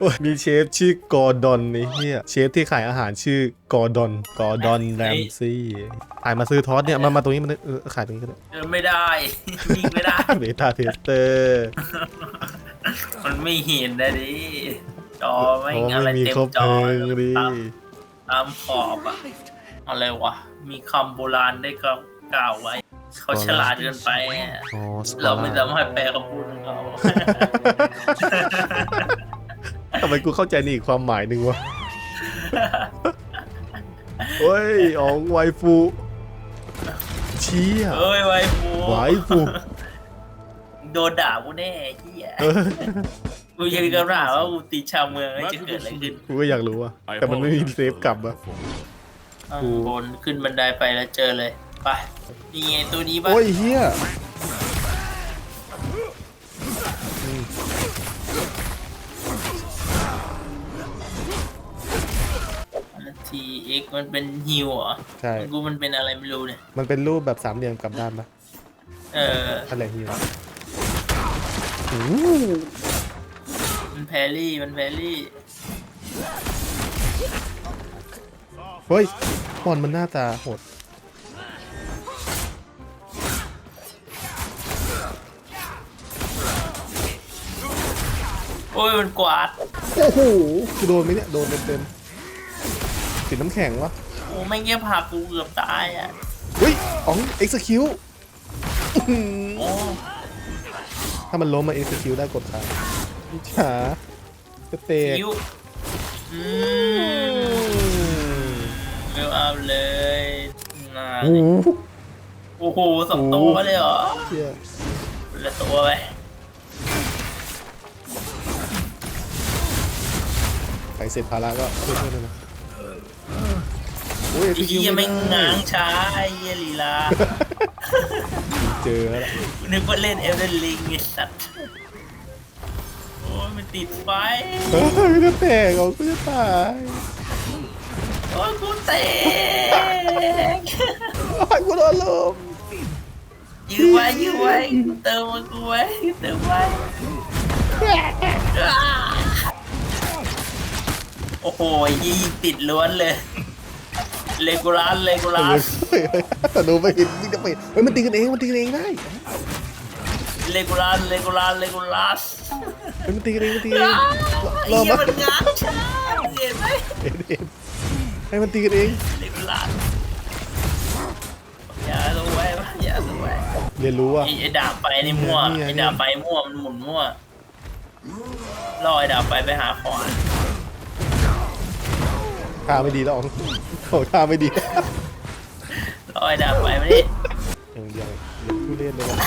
โอ้ยมีเชฟชื่อกอร์ดอนนี่เฮียเชฟที่ขายอาหารชื่อกอร์ดอนกอร์ดอนแรมซี่ขายมาซื้อทอสเนี่ยมามาตรงนี้มันเออขายตรงนี้ก็ได้เดินไม่ได้ วิ่งไม่ได้ เบต้าเทสเตอร์มันไม่เห็นนะดิจอไม่เพราะอะไรไม่มีเต็มครบจเพอลิงดิตามตามขอบอะอะไรวะ มีคำโบราณได้กล่าวกล่าวไว้ เขาฉลาดเกินไปอะอ๋อเราไม่สามารถแปลคำพูดของเขาทำ ไมกูเข้าใจนี่อีกความหมายหนึ่งวะเฮ้ยอ๋องไวฟูเชี่ยเอ้ยไวฟูไวฟูโดนด่ากูแน่ไอ้เฮียเออกูยังมีคำถามว่ากูตีชาวเมืองแล้วจะเกิดอะไรขึ้นกูก็อยากรู้อะแต่มันไม่มีเซฟกลับอะข้างบนขึ้นบันไดไปแล้วเจอเลยไปนี่ไงตัวนี้ปะโอ้ยเฮีย เอ็กมันเป็นฮิวเหรอใช่ กูมันเป็นอะไรไม่รู้เนี่ย มันเป็นรูปแบบสามเหลี่ยมกลับด้านปะเออ อะไรเฮียโอ้โหมันแพรรี่มันแพรรี่เฮ้ยมอนมันหน้าตาโหดโอ้ยมันกวาด โอ้โหกูโดนไหมเนี่ย โดนเต็มๆติ ดน้ำแข็งวะโอ้ไม่งแค่ผลักกูเกือบตายอะเฮ้ยอ๋อง execute โอ้ถ้ามันล้มมา execute ได้กดค้างฉาสเตกคิวอืมเวลเอาเลยน่าโอ้โหโอ้โหสองตัวเลยเหรอเชี่ยคนละตัวไปใครเสร็จภาระก็ช่วยๆด้วยนะโอ้ยไอ้ execute เหี้ยไม่ไม่งได้ง้างช้าไอ้เหี้ยลีลา เจอแล้วล่ะนึกว่าเล่นเอลเดนลิงไอ้สัตว์โอ้ยมันติดไฟเฮ้ยกูจะแตกอ๋องกูจะตายโอ้ยกูเตะโอ้ยกูโดนลมยื้อไว้ยื้อไว้กูเติมมันกูไว้เติมไว้โอ้โหยิงติดล้วนเลย เลกูลัสเลกูลัสถ้าดูไปเห็นนี่จะไปเฮ้ยมันตีกันเองมันตีกันเองได้เลกูลัสเลกูลัสเลกูลัสเฮ้ยมันตีกันเองมันตีกันเองรอเหี้ยมามันง้างช้าเห็นไหมเห็นเห็นให้มันตีกันเอง เลกูลัสอย่าตัวไว้วะอย่าตัวไว้เรียนรู้อะไอ้ไอ้ดาบไปนี่มั่วไงไอ้ดาบไปมั่วมันหมุนมั่วล่อไอ้ดาบไปไปหาขวาน ท่าไม่ดีแล้วอ๋องโอ้ท่าไม่ดีล่อไอ้ดาบไปไม่ได้อย่างเดียวอย่าพูดเล่นเลยวะ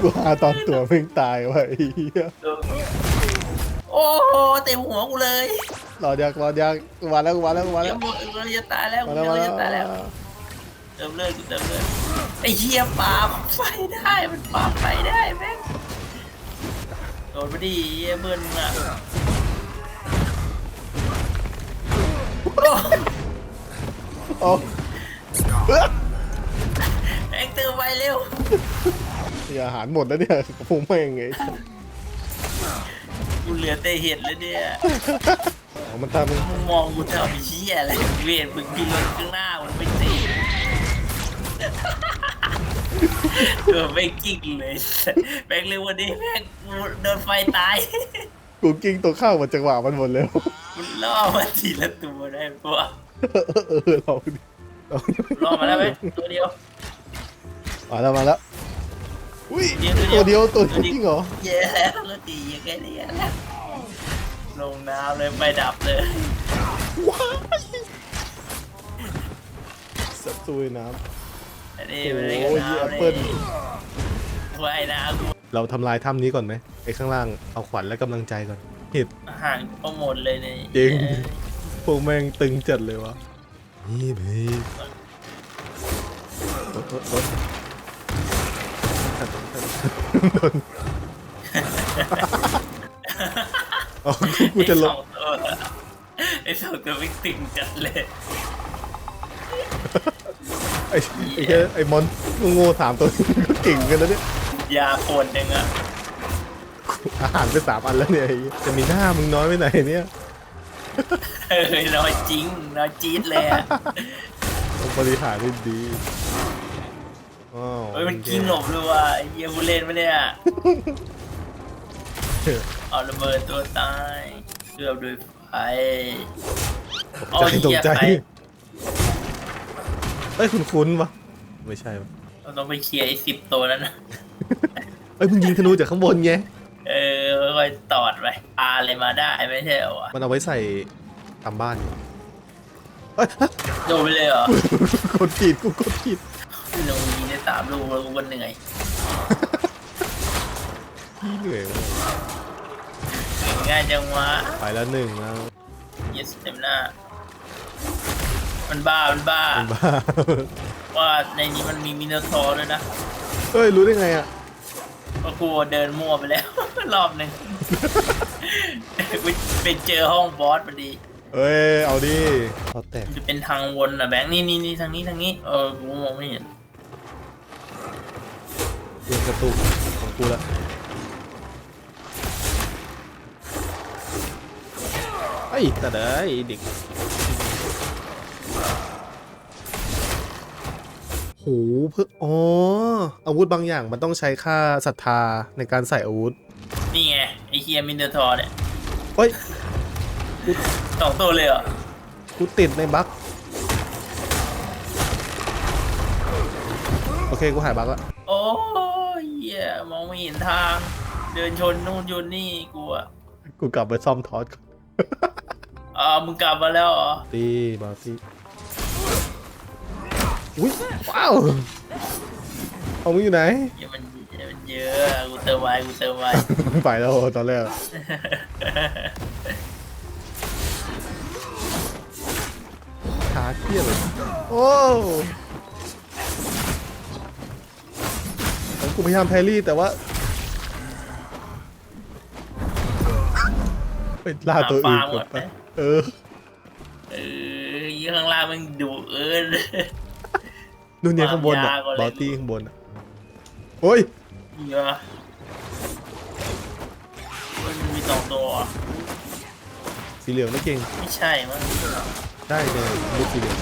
กูหาตอนตัวเพิ่งตายว่ะไอ้เหี้ยโอ้โหเต็มหัวกูเลยรอดยังรอดยังกูมาแล้วกูมาแล้วกูมาเดี๋แล้ยววกูจะตายแล้วมากูแล้วมาจะแล้วตายแล้วเติมเลือดกูเติมเลือดไอ้เหี้ยปาไฟได้มันปาไฟได้แม่ง โดนไปดิเหี้ยเพื่อนมึงอะโอ้อ๋อเอ้อแม่งเติมไวเร็วนี่อาหารหมดแล้วเนี่ยพวกแม่งไงกูเหลือแต่เห็ดแล้วเนี่ยอ๋อมันทำมันมึงมองกูทำไอ้เหี้ยอะไรเวทมึงกินรถข้างหน้ามันไม่ตี เออไม่กิ้งเลยแม่งเร็วกวันนี้แม่งกูโดนไฟตาย กูกิ้งตัวเข้าหมดจังหวะมันหมดแล้วมันล่อมาทีละตัวได้ปะวะเออเราดิเราดิล่อมาแล้วไหมตัวเดียว มาแล้วมาแล้วอุ้ยเดี๋ตัวยวเดี๋เดียยววตัวเดียวจริงเหรอเย้แล้วก็ตีอย่างไงเนี่ยลงน้ำเลยไม่ดับเลยว้ายสัตว์ซุยน้อันนี้โอ้ไม่ยได้กับน้ำแอ ปเปิ้ลว่ายน้ำกูำเราทำลายถ้ำนี้ก่อนไหมไอ้ข้างล่างเอาขวัญและกำลังใจก่อนเห็ดอาหารก็หมดเลยเนี่ยจริง พวกแม่งตึงจัดเลยวะนี่พี่รถรถรถโดนอ๋อกูจะลง ไอ้สองตัวไอ้สองตัวไม่ตึงจัดเลย ไอ้ไอ้แค่ไอ้มอนโง่ๆสามตัวก็เก่งกันแล้วเนี่ยยาปนหนึ่งอะอาหารไปสามอันแล้วเนี่ยไอ้เหี้ยจะมีหน้ามึงน้อยไปไหนเนี่ยเออน้อยจริงน้อยจี๊ดเลยอะต้องบริหารให้ดีอ้าวเฮ้ยมันกิ้งหลบเลยว่ะไอ้เหี้ยผู้เล่นปะเนี่ยเอาระเบิดตัวตายเกือบโดยไฟตกใจตกใจ เอ้ยคุณคุ้นๆวะไม่ใช่วะเราต้องไปเคลียร์ไอ้สิบตัวนั้นนะเอ้ยมึงยิงธนูจากข้างบนไงเออค่อยๆตอดไปปลาอะไรมาได้ไม่ใช่เหรอวะมันเอาไว้ใส่ตามบ้านอยู่เอ้ยโดนไปเลยเหรอ กดผิดกูกดผิดลงยิงได้สามลูกแล้วกูก็เหนื่อยพี่เหนื่อยว่ะง่ายจังวะไปแล้วหนึ่งแล้ว yes เต็มหน้า มันบ้า มันบ้า เป็นบ้า ว่าในนี้มันมีมินาทอร์ด้วยนะเฮ้ย รู้ได้ไงอะ เพราะกูเดินมั่วไปแล้ว รอบหนึ่งไปเจอห้องบอสพอดี เอ้ย เอาดิเขาแตกมันจะเป็นทางวนอะแบงค์นี่นี่นี่ทางนี้ทางนี้ เออ กูมองไม่เห็นเรื่องกระตุกของกูละไอ้ยแต่เด้ไอ้เด็ก เพื่ออ๋ออาวุธบางอย่างมันต้องใช้ค่าศรัทธาในการใส่อาวุธนี่ไงไอเฮียมินาทอร์เนี่ยเฮ้ยสองตัวเลยเหรอกูติดในบั๊กโอเคกูหายบั๊กแล้วโอ้ยเฮียมองไม่เห็นทาง เดินชนนู่นชนนี่กูอะกูกลับไปซ่อมทอสก่อนอ่ามึงกลับมาแล้วเหรอตีบาตี อุ้ยว้าวเอามึงอยู่ไหน เหี้ยมันเหี้ยมันเยอะกูเติมไว้กูเติมไว้ ไปแล้วตอนแรกขาเครียดเลยโอ้ผมกูพยายามแพรรี่แต่ว่าไปล่าตัวอื่นก่อนไปเออ เออยี่ข้างล่างมันดุเอิน นู่นเนี่ยข้างบนอะวางยาก่อนเลยบอตตี้ข้างบนอะโอ้ยเยอะมันมีสองตัวเหรอสีเหลืองนะเก่งไม่ใช่มั้งได้เลยลูกสีเหลือง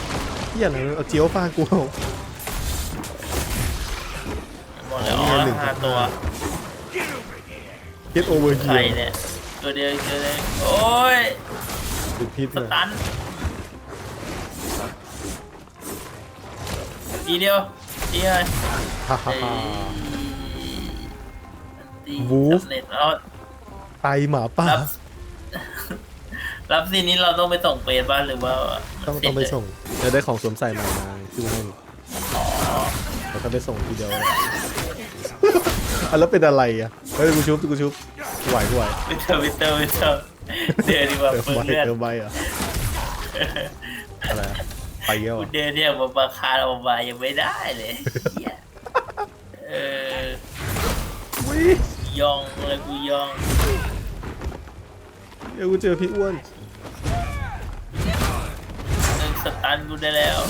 เฮียอะไรวะเอาเจียวฟาดกูเอาหมดแล้วอ๋อ๋ออหนึ่งห้าตัวเก็ตโอเวอร์ใคเฮีรยเนี่ยตัวเดียวตัวเดียวโอ้ยเป็นพิษสเลยตัน ทีเดียวทีเดียวฮ่าฮ่าเอ้ฮ่ายตีวูฟสำเร็จแล้วไตหมาป่ารับรับซีนนี้เราต้องไปส่งเปรตบ้านหรือว่าต้องมันเสร็ต้จองไปส่งจะได้ของสวมใส่ใหม่มาชื่อให้อ๋อแล้วก็ไปส่งทีเดียวอะแล้วเป็นอะไรอะเฮ้ยกูชุบกูชุบกูไหวกูไหววิเตอร์วิเตอร์วิเตอร์เดินดีกว่าเติมเปิดใบเลือดเติมใบอะอะไรอะ ไปเยอะกูอะเดินเนี่ยมาราคาออกมายังไม่ได้เลยเหี้ยเออวิย่องเลยกูย่องเดี๋ยวกูเจอพี่อ้วนหนึ่งสตันกูได้แล้ว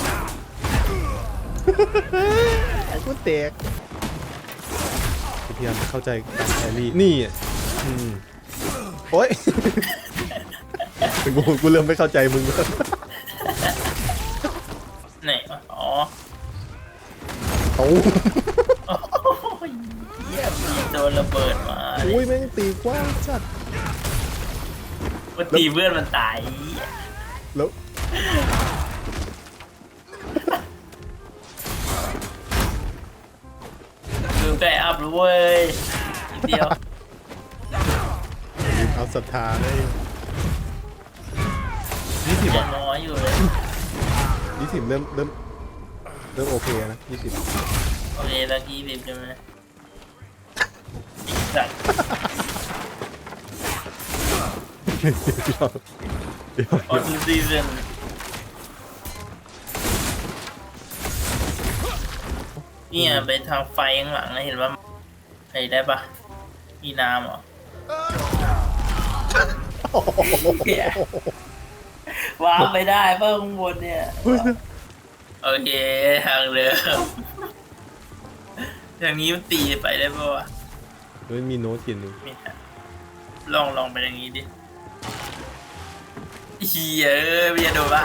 ไอ้กูแตกพยายามเข้าใจการแครี่นี่อะอืมโอ๊ยกูกูเริ่มไม่เข้าใจมึงแล้ว วะอ๋อโอ้โอ้ยเยี่ยมีโดนระเบิดมาโอ้ยแม่งตีกว้างจัดมันตีเพื่อนมันตายเหี้ยแล้วคือใกล้อัพแล้วเว้ยนิดเดียว เอาศรัทธาได้ยี่สิบยัอะงน้อยอยู่เลยยี่สิบเริ่มเริ่มเริ่มโอเคนะยี่สิบโอเคตะกี้สิบใช่ไหมอีกสัตว์เดี๋ยวเดี๋ยวออทูซีซันเนี่ยไปทางไฟข้างหลังนะเห็นว่าใครได้ปะมีน้ำเหรอเหี้ยวางไปได้เพิ่มข้างบนเนี่ย โอเคทางเดิมทางนี้มันตีไปได้ปะวะเฮ้ยมีโน้ตเขียนหนึ่งไม่ฮะลองลองไปอย่างงี้ดิเฮียเอ้ยมันจะโดนปะ